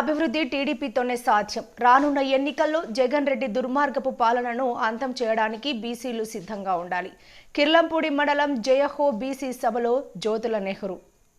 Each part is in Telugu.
అభివృద్ధి టీడీపీతోనే సాధ్యం. రానున్న ఎన్నికల్లో జగన్ రెడ్డి దుర్మార్గపు పాలనను అంతం చేయడానికి బీసీలు సిద్ధంగా ఉండాలి. కిర్లంపూడి మండలం జయహో బీసీ సభలో జ్యోతుల నెహ్రూ.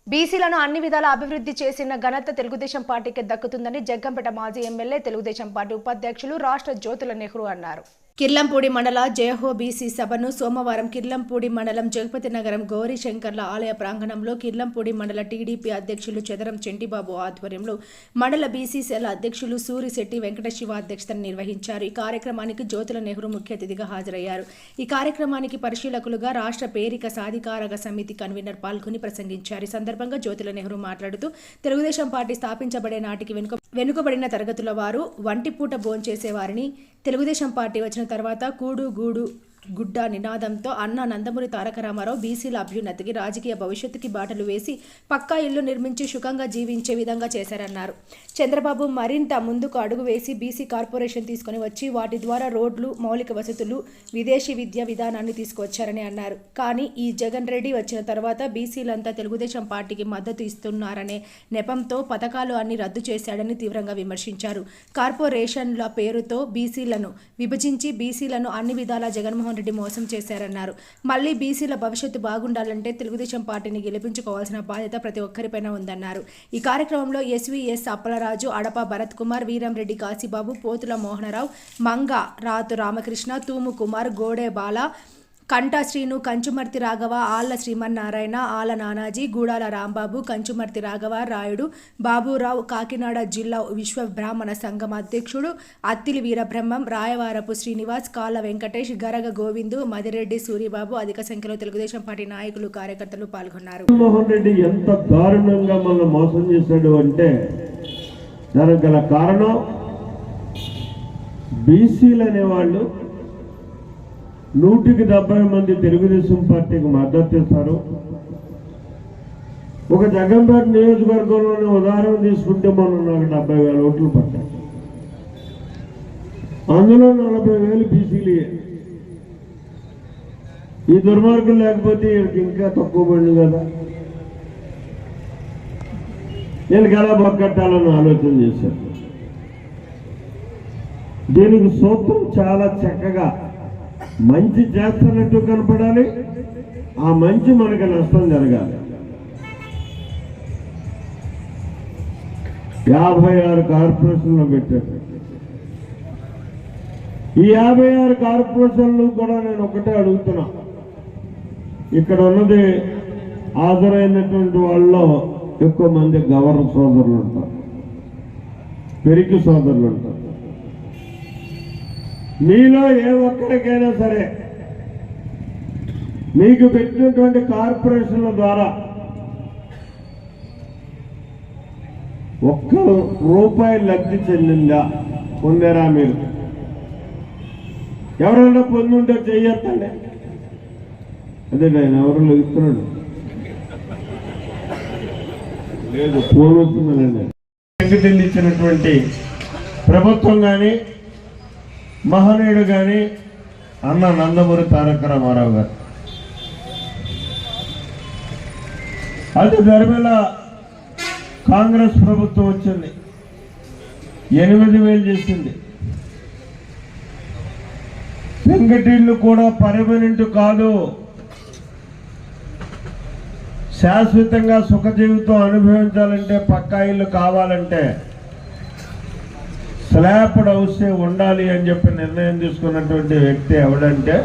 బీసీలను అన్ని విధాల అభివృద్ధి చేసిన ఘనత తెలుగుదేశం పార్టీకి దక్కుతుందని జగ్గంపేట మాజీ ఎమ్మెల్యే తెలుగుదేశం పార్టీ ఉపాధ్యక్షులు రాష్ట్ర జ్యోతుల నెహ్రూ అన్నారు. కిర్లంపూడి మండల జయహో బీసీ సభను సోమవారం కిర్లంపూడి మండలం జగపతి నగరం గౌరీ శంకర్ల ఆలయ ప్రాంగణంలో కిర్లంపూడి మండల టీడీపీ అధ్యక్షులు చదరం చెంటిబాబు ఆధ్వర్యంలో మండల బీసీ సెల్ అధ్యక్షులు సూరిశెట్టి వెంకటశివ అధ్యక్షతన నిర్వహించారు. ఈ కార్యక్రమానికి జ్యోతుల నెహ్రూ ముఖ్య అతిథిగా హాజరయ్యారు. ఈ కార్యక్రమానికి పరిశీలకులుగా రాష్ట్ర పేరిక సాధికారక సమితి కన్వీనర్ పాల్గొని ప్రసంగించారు. ఈ సందర్భంగా జ్యోతుల నెహ్రూ మాట్లాడుతూ తెలుగుదేశం పార్టీ స్థాపించబడే నాటికి వెనుక వెనుకబడిన తరగతుల వారు వంటిపూట భోంచేసేవారిని తెలుగుదేశం పార్టీ వచ్చిన తర్వాత కూడు గూడు గుడ్డ నినాదంతో అన్న నందమూరి తారక రామారావు బీసీల అభ్యున్నతికి రాజకీయ భవిష్యత్తుకి బాటలు వేసి పక్కా ఇల్లు నిర్మించి సుఖంగా జీవించే విధంగా చేశారన్నారు. చంద్రబాబు మరింత ముందుకు అడుగు వేసి బీసీ కార్పొరేషన్ తీసుకొని వచ్చి వాటి ద్వారా రోడ్లు మౌలిక వసతులు విదేశీ విద్య విధానాన్ని తీసుకొచ్చారని అన్నారు. కానీ ఈ జగన్ రెడ్డి వచ్చిన తర్వాత బీసీలంతా తెలుగుదేశం పార్టీకి మద్దతు ఇస్తున్నారనే నెపంతో పథకాలు అన్ని రద్దు చేశాడని తీవ్రంగా విమర్శించారు. కార్పొరేషన్ల పేరుతో బీసీలను విభజించి బీసీలను అన్ని విధాలా జగన్మోహన్ రెడ్డి మోసం చేశారన్నారు. మళ్ళీ బీసీల భవిష్యత్తు బాగుండాలంటే తెలుగుదేశం పార్టీని గెలిపించుకోవాల్సిన బాధ్యత ప్రతి ఒక్కరిపైన ఉందన్నారు. ఈ కార్యక్రమంలో ఎస్వీఎస్ అప్పలరాజు అడప భరత్ కుమార్ వీరంరెడ్డి కాశీబాబు పోతుల మోహనరావు మంగ రాతు రామకృష్ణ తూము కుమార్ గోడే బాల కంటా శ్రీను కంచుమర్తి రాఘవ ఆళ్ళ శ్రీమన్నారాయణ ఆల నానాజీ గూడాల రాంబాబు కంచుమర్తి రాఘవ రాయుడు బాబురావు కాకినాడ జిల్లా విశ్వ బ్రాహ్మణ సంఘం అధ్యక్షుడు అత్తిలి వీరబ్రహ్మం రాయవారపు శ్రీనివాస్ కాళ్ళ వెంకటేష్ గరగ గోవిందు మదిరెడ్డి సూరిబాబు అధిక సంఖ్యలో తెలుగుదేశం పార్టీ నాయకులు కార్యకర్తలు పాల్గొన్నారు. రెడ్డి ఎంత దారుణంగా మోసం చేశాడు అంటే దానికి గల కారణం బీసీలు అనేవాళ్ళు నూటికి డెబ్బై మంది తెలుగుదేశం పార్టీకి మద్దతు ఇస్తారు. ఒక జగన్పేట నియోజకవర్గంలోనే ఉదాహరణ తీసుకుంటే మనం నాకు డెబ్బై వేల ఓట్లు పట్టారు అందులో నలభై వేలు బీసీలు. ఈ దుర్మార్గం లేకపోతే వీళ్ళకి ఇంకా తక్కువ పడింది కదా. వీళ్ళకి ఎలా బొక్కట్టాలని ఆలోచన చేశారు. దీనికి సూత్రం చాలా చక్కగా మంచి చేస్తున్నట్టు కనపడాలి. ఆ మంచి మనకి నష్టం జరగాలి. యాభై ఆరు కార్పొరేషన్లు పెట్టారు. ఈ యాభై ఆరు కార్పొరేషన్లు కూడా నేను ఒకటే అడుగుతున్నా. ఇక్కడ ఉన్నది హాజరైనటువంటి వాళ్ళలో ఎక్కువ మంది గవర్నర్ సోదరులు ఉంటారు. పెరిగి సోదరులు ఉంటారు. మీలో ఏ ఒక్కరికైనా సరే మీకు పెట్టినటువంటి కార్పొరేషన్ల ద్వారా ఒక్క రూపాయి లబ్ధి చెందిందా పొందారా మీరు? ఎవరైనా పొందుంటే చెయ్యొద్దండి. అదే ఆయన ఎవరు ఇస్తున్నాడు లేదు ఫోన్ ఇచ్చినటువంటి ప్రభుత్వం కానీ మహనీయుడు కానీ అన్న నందమూరి తారక రామారావు గారు. అది ధర్మల కాంగ్రెస్ ప్రభుత్వం వచ్చింది. ఎనిమిది వేలు చేసింది. వెంకటిల్లు కూడా పర్మనెంట్ కాదు. శాశ్వతంగా సుఖ జీవితం అనుభవించాలంటే పక్కా ఇల్లు కావాలంటే స్లాబ్డ్ హౌసే ఉండాలి అని చెప్పి నిర్ణయం తీసుకున్నటువంటి వ్యక్తి ఎవడంటే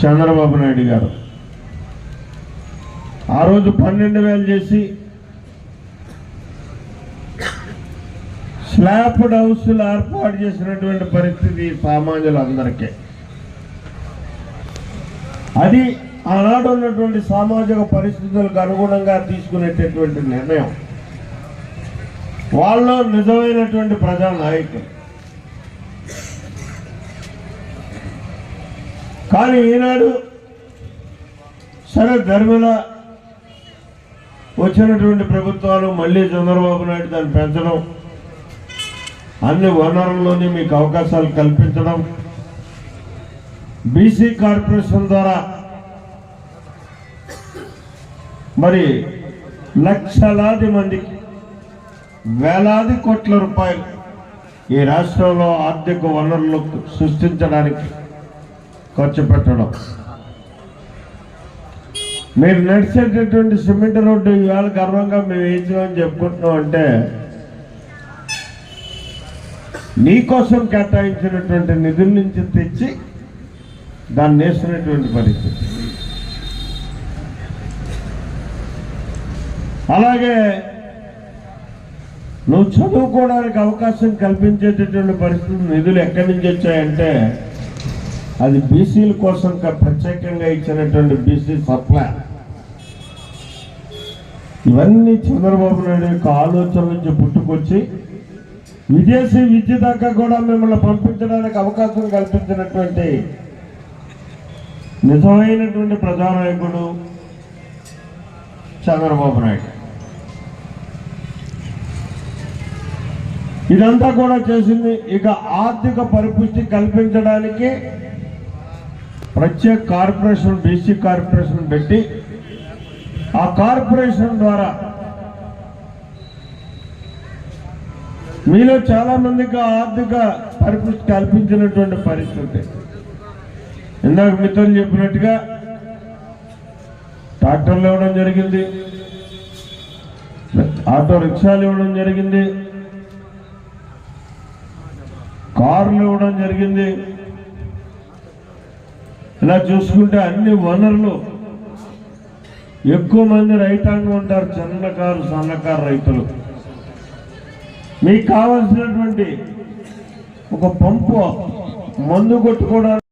చంద్రబాబు నాయుడు గారు. ఆ రోజు పన్నెండు వేలు చేసి స్లాబ్డ్ హౌస్లు ఏర్పాటు చేసినటువంటి పరిస్థితి సామాన్యులందరికీ. అది ఆనాడు ఉన్నటువంటి సామాజిక పరిస్థితులకు అనుగుణంగా తీసుకునేటటువంటి నిర్ణయం. వాళ్ళు నిజమైనటువంటి ప్రజా నాయకులు కానీ ఈనాడు సరే ధర్మిల వచ్చినటువంటి ప్రభుత్వాలు మళ్ళీ చంద్రబాబు నాయుడు దాన్ని పెంచడం అన్ని వనరుల్లోనే మీకు అవకాశాలు కల్పించడం బీసీ కార్పొరేషన్ ద్వారా మరి లక్షలాది మందికి వేలాది కోట్ల రూపాయలు ఈ రాష్ట్రంలో ఆర్థిక వనరులు సృష్టించడానికి ఖర్చు పెట్టడం. మీరు నడిచేటటువంటి సిమెంట్ రోడ్డు ఇవాళ గర్వంగా మేము వేయించామని చెప్పుకుంటున్నాం అంటే నీకోసం కేటాయించినటువంటి నిధుల నుంచి తెచ్చి దాన్ని వేసినటువంటి పరిస్థితి. అలాగే నువ్వు చదువుకోవడానికి అవకాశం కల్పించేటటువంటి పరిస్థితులు నిధులు ఎక్కడి నుంచి వచ్చాయంటే అది బీసీల కోసం ప్రత్యేకంగా ఇచ్చినటువంటి బీసీ సప్లై ఇవన్నీ చంద్రబాబు నాయుడు యొక్క ఆలోచన నుంచి పుట్టుకొచ్చి విదేశీ విద్య దాకా కూడా మిమ్మల్ని పంపించడానికి అవకాశం కల్పించినటువంటి నిజమైనటువంటి ప్రజానాయకుడు చంద్రబాబు నాయుడు. ఇదంతా కూడా చేసింది ఇక ఆర్థిక పరిపుష్టి కల్పించడానికి ప్రత్యేక కార్పొరేషన్ బీసీ కార్పొరేషన్ పెట్టి ఆ కార్పొరేషన్ ద్వారా మీలో చాలా మందికి ఆర్థిక పరిపుష్టి కల్పించినటువంటి పరిస్థితి. ఇందాక మిత్రులు చెప్పినట్టుగా ట్రాక్టర్లు ఇవ్వడం జరిగింది ఆటో రిక్షాలు ఇవ్వడం జరిగింది కార్లు ఇవ్వడం జరిగింది. ఇలా చూసుకుంటే అన్ని వనరులు ఎక్కువ మంది రైతాంగం ఉంటారు చిన్నకారు సన్నకారు రైతులు. మీకు కావలసినటువంటి ఒక పంపు మందు కొట్టుకోవడానికి